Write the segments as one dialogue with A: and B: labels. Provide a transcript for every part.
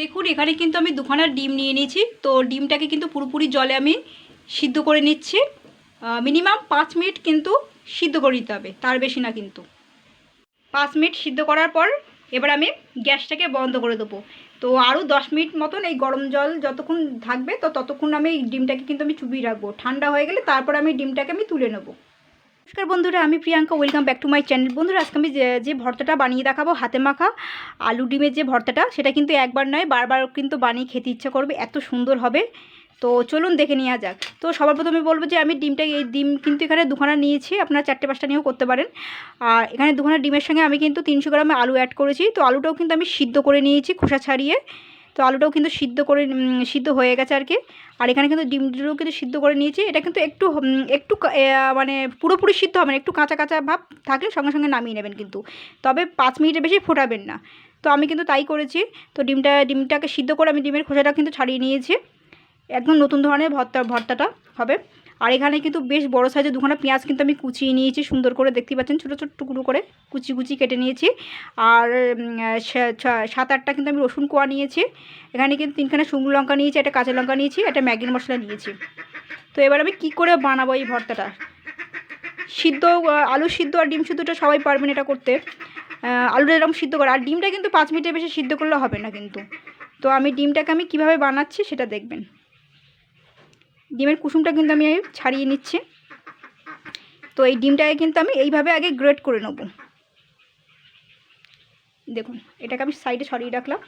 A: দেখুন, এখানে কিন্তু আমি দুখানা ডিম নিয়ে নিয়েছি। তো ডিমটাকে কিন্তু পুরোপুরি জলে আমি সিদ্ধ করে নিচ্ছি। মিনিমাম পাঁচ মিনিট কিন্তু সিদ্ধ করে নিতে হবে, তার বেশি না কিন্তু। পাঁচ মিনিট সিদ্ধ করার পর এবার আমি গ্যাসটাকে বন্ধ করে দেবো। তো আরও দশ মিনিট মতন এই গরম জল যতক্ষণ থাকবে, তো ততক্ষণ আমি ডিমটাকে কিন্তু আমি চুবিয়ে রাখব। ঠান্ডা হয়ে গেলে তারপর আমি ডিমটাকে আমি তুলে নেব। নমস্কার বন্ধুরা, আমি Priyanka welcome back to my channel বন্ধুরা, আজকে আমি যে ভর্তাটা বানিয়ে দেখাবো, হাতে মাখা আলু ডিমের যে ভর্তাটা, সেটা কিন্তু একবার নয়, বারবার কিন্তু বানিয়ে খেতে ইচ্ছা করবে, এত সুন্দর হবে। তো চলুন দেখে নেওয়া যাক। তো সবার প্রথমে বলব যে, আমি ডিমটা, এই ডিম কিন্তু এখানে দুখানা নিয়েছি, আপনারা চারটে পাঁচটা নিয়েও করতে পারেন। আর এখানে দুখানা ডিমের সঙ্গে আমি কিন্তু তিনশো গ্রামে আলু অ্যাড করেছি। তো আলুটাও কিন্তু আমি সিদ্ধ করে নিয়েছি খোসা ছাড়িয়ে। তো আলুটাও কিন্তু সিদ্ধ করে সিদ্ধ হয়ে গেছে আর কি। আর এখানে কিন্তু ডিমগুলো কিন্তু সিদ্ধ করে নিয়েছি। এটা কিন্তু একটু একটু মানে পুরোপুরি সিদ্ধ হবে না, একটু কাঁচা কাঁচা ভাব থাকলে সঙ্গে সঙ্গে নামিয়ে নেবেন কিন্তু। তবে পাঁচ মিনিটের বেশি ফোটাবেন না। তো আমি কিন্তু তাই করেছি। তো ডিমটা, ডিমটাকে সিদ্ধ করে আমি ডিমের খোসাটা কিন্তু ছাড়িয়ে নিয়েছি। একদম নতুন ধরনের ভর্তা, ভর্তাটা হবে। আর এখানে কিন্তু বেশ বড় সাইজের দুখানা পেঁয়াজ কিন্তু আমি কুচিয়ে নিয়েছি, সুন্দর করে দেখতে পাচ্ছেন, ছোটো ছোটো টুকরো করে কুচি কুচি কেটে নিয়েছি। আর সাত আটটা কিন্তু আমি রসুন কোয়া নিয়েছি। এখানে কিন্তু তিনখানা শুকনো লঙ্কা নিয়েছি, একটা কাঁচা লঙ্কা নিয়েছি, একটা ম্যাগির মশলা নিয়েছি। তো এবার আমি কি করে বানাবো এই ভর্তাটা? সিদ্ধ আলু সিদ্ধ আর ডিম সিদ্ধটা সবাই পারবেন এটা করতে। আলুটা এরকম সিদ্ধ করা। আর ডিমটা কিন্তু পাঁচ মিনিটের বেশি সিদ্ধ করলে হবে না কিন্তু। তো আমি ডিমটাকে আমি কীভাবে বানাচ্ছি সেটা দেখবেন। ডিমের কুসুমটা কিন্তু আমি ছাড়িয়ে নিচ্ছি। তো এই ডিমটাকে কিন্তু আমি এইভাবে আগে গ্রেট করে নেব। দেখুন, এটাকে আমি সাইডে সরিয়ে রাখলাম।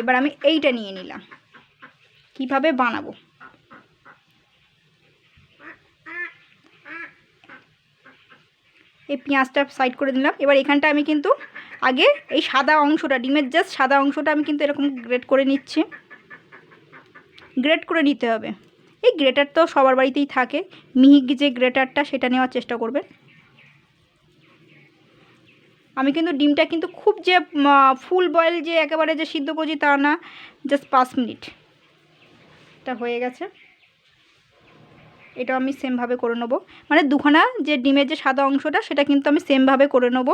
A: এবার আমি এইটা নিয়ে নিলাম। কীভাবে বানাবো? এই পেঁয়াজটা সাইড করে দিলাম এবার এখানটা আমি কিন্তু আগে এই সাদা অংশটা, ডিমের জাস্ট সাদা অংশটা আমি কিন্তু এরকম গ্রেট করে নিচ্ছি। গ্রেট করে নিতে হবে। এই গ্রেটার তো সবার বাড়িতেই থাকে। মিহিক যে গ্রেটারটা, সেটা নেওয়ার চেষ্টা করবেন আমি কিন্তু ডিমটা কিন্তু খুব যে ফুল বয়েল যে, একেবারে যে সিদ্ধ করছি তা না জাস্ট পাঁচ মিনিট। এটা হয়ে গেছে। এটা আমি সেমভাবে করে নেব। মানে দুখানা যে ডিমের যে সাদা অংশটা, সেটা কিন্তু আমি সেমভাবে করে নেব।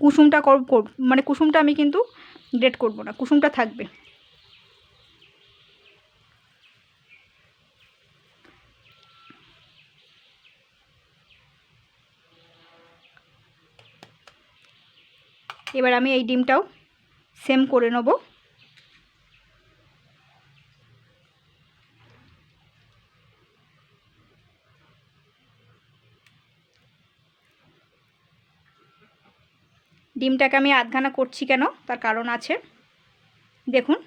A: কুসুমটা মানে কুসুমটা আমি কিন্তু গ্রেট করব না। কুসুমটা থাকবে। এবার আমি এই ডিমটাও সেম করে নেব। ডিমটাকে আমি আধখানা করছি কেন? তার কারণ আছে। দেখুন,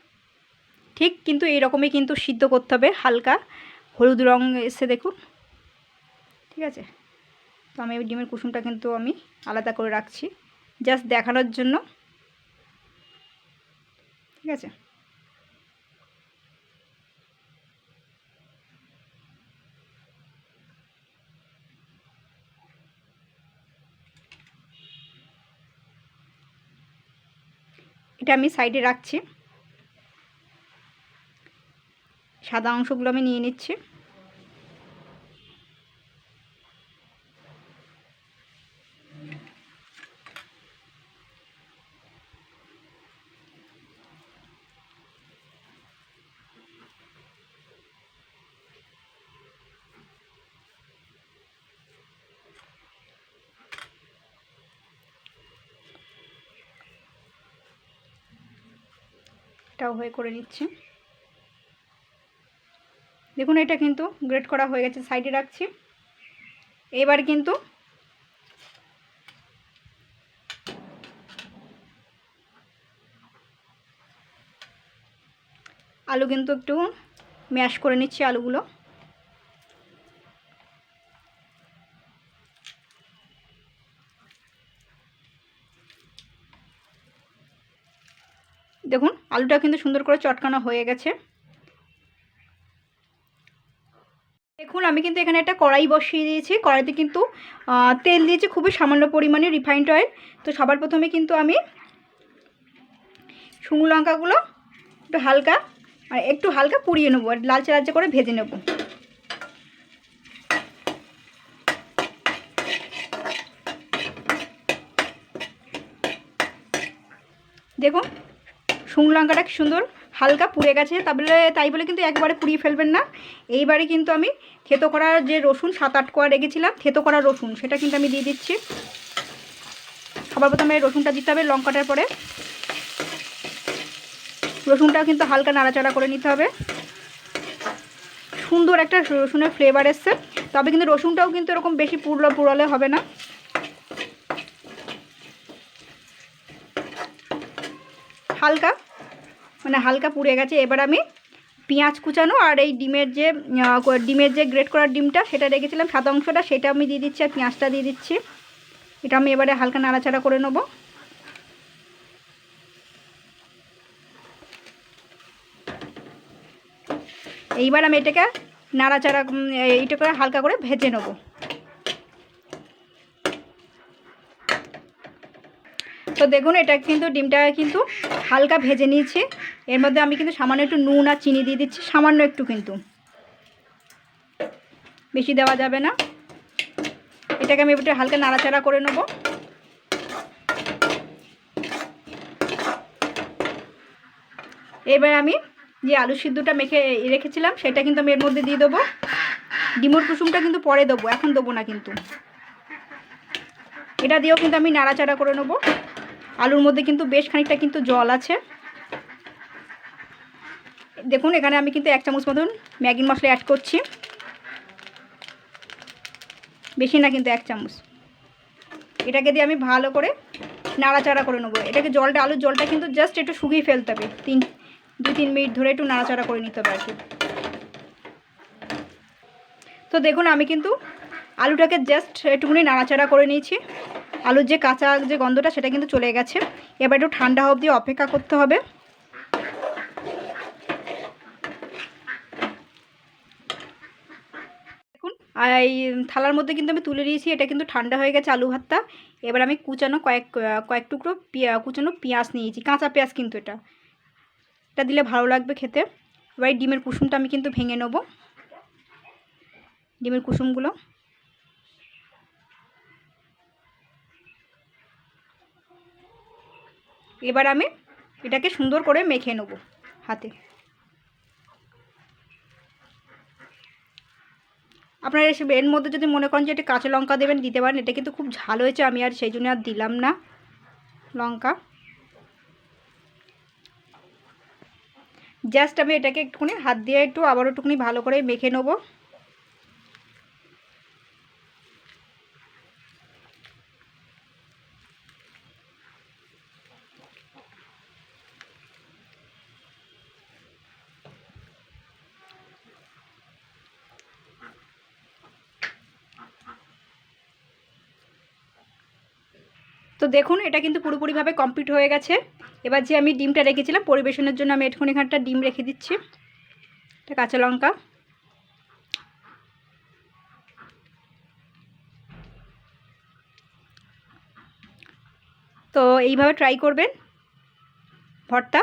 A: ঠিক কিন্তু এইরকমই কিন্তু সিদ্ধ করতে হবে হালকা। হলুদ রং এসে দেখুন। ঠিক আছে? তো আমি ডিমের কুসুমটা কিন্তু আমি আলাদা করে রাখছি। জাস্ট দেখানোর জন্য। ঠিক আছে? এটা আমি সাইডে রাখছি। সাদা অংশগুলো আমি নিয়ে নিচ্ছি। এটাও হয়ে করে নিচ্ছি। দেখুন, এটা কিন্তু গ্রেট করা হয়ে গেছে সাইডে রাখছি। এবার কিন্তু আলু কিন্তু একটু ম্যাশ করে নিচ্ছি আলুগুলো। দেখুন, আলুটা কিন্তু সুন্দর করে চটকানো হয়ে গেছে। দেখুন, আমি কিন্তু এখানে একটা কড়াই বসিয়ে দিয়েছি। কড়াইতে কিন্তু তেল দিয়েছি খুবই সামান্য পরিমাণে রিফাইন্ড অয়েল তো সবার প্রথমে কিন্তু আমি শুকনো লঙ্কাগুলো একটু হালকা, আর একটু হালকা পুড়িয়ে নেব, আর লালচে লালচে করে ভেজে নেব। দেখুন শুকনো লঙ্কাটা সুন্দর, হালকা পুড়ে গেছে। তাহলে তাই বলে কিন্তু একবারে পুড়িয়ে ফেলবেন না। এইবারে কিন্তু আমি থেতো করার যে রসুন সাত আট কোয়া রেখেছিলাম, থেতো করা রসুন, সেটা কিন্তু আমি দিয়ে দিচ্ছি। সবার প্রথমে রসুনটা দিতে হবে লঙ্কাটার পরে। রসুনটাও কিন্তু হালকা নাড়াচাড়া করে নিতে হবে। সুন্দর একটা রসুনের ফ্লেভার এসছে। তবে কিন্তু রসুনটাও কিন্তু এরকম বেশি পুরলো পুরলে হবে না। হালকা মানে হালকা পুড়ে গেছে। এবার আমি পেঁয়াজ কুচানো আর এই ডিমের যে ডিমের যে গ্রেট করার ডিমটা, সেটা রেখেছিলাম। সাদা অংশটা, সেটা আমি দিয়ে দিচ্ছি আর পেঁয়াজটা দিয়ে দিচ্ছি। এটা আমি এবারে হালকা নাড়াচাড়া করে নেব। এইবার আমি এটাকে নাড়াচাড়া এইটা করে হালকা করে ভেজে নেব। তো দেখুন, এটা কিন্তু ডিমটা কিন্তু হালকা ভেজে নিয়েছি। এর মধ্যে আমি কিন্তু সামান্য একটু নুন আর চিনি দিয়ে দিচ্ছি, সামান্য একটু কিন্তু। বেশি দেওয়া যাবে না। এটাকে আমি একটু হালকা নাড়াচাড়া করে নেব। এবার আমি যে আলু সিদ্ধটা মেখে রেখেছিলাম, সেটা কিন্তু আমি এর মধ্যে দিয়ে দেবো। ডিমুর কুসুমটা কিন্তু পরে দেবো, এখন দেবো না কিন্তু। এটা দিয়েও কিন্তু আমি নাড়াচাড়া করে নেব। আলুর মধ্যে কিন্তু বেশ খানিকটা কিন্তু জল আছে। দেখুন, এখানে আমি কিন্তু এক চামচ মতন ম্যাগি মশলা অ্যাড করছি। বেশি না কিন্তু এক চামচ। এটাকে দিয়ে আমি ভালো করে নাড়াচাড়া করে নেব। এটাকে জলটা, আলুর জলটা কিন্তু জাস্ট একটু শুকিয়ে ফেলতে হবে। তিন, দু, তিন মিনিট ধরে একটু নাড়াচাড়া করে নিতে হবে আর কি। তো দেখুন, আমি কিন্তু আলুটাকে জাস্ট একটুখানি নাড়াচাড়া করে নিয়েছি। আলুর যে কাঁচা যে গন্ধটা সেটা কিন্তু চলে গেছে। এবার একটু ঠান্ডা অবধি অপেক্ষা করতে হবে। এই থালার মধ্যে কিন্তু আমি তুলে নিয়েছি, এটা কিন্তু ঠান্ডা হয়ে গেছে আলু ভাতটা। এবার আমি কুচানো কয়েক কয়েক টুকরো কুচানো পেঁয়াজ নিয়েছি, কাঁচা পেঁয়াজ কিন্তু এটা। এটা দিলে ভালো লাগবে খেতে। এবার ডিমের কুসুমটা আমি কিন্তু ভেঙে নেব। ডিমের কুসুমগুলো। এবার আমি এটাকে সুন্দর করে মেখে নেব হাতে। আপনারা এসে এর মধ্যে যদি মনে করেন যে এটা কাঁচা লঙ্কা দেবেন, দিতে পারেন। এটা কিন্তু খুব ঝাল হয়েছে, আমি আর সেই জন্য আর দিলাম না লঙ্কা। জাস্ট আমি এটাকে একটুখানি হাত দিয়ে একটু আবারও একটুখানি ভালো করে মেখে নেব। তো দেখুন, এটা কিন্তু পুরোপুরিভাবে কমপ্লিট হয়ে গেছে। এবার যে আমি ডিমটা রেখেছিলাম, পরিবেশনের জন্য আমি এটুকুন এখানটা ডিম রেখে দিচ্ছি। এটা কাঁচা লঙ্কা। তো এইভাবে ট্রাই করবেন। ভর্তা।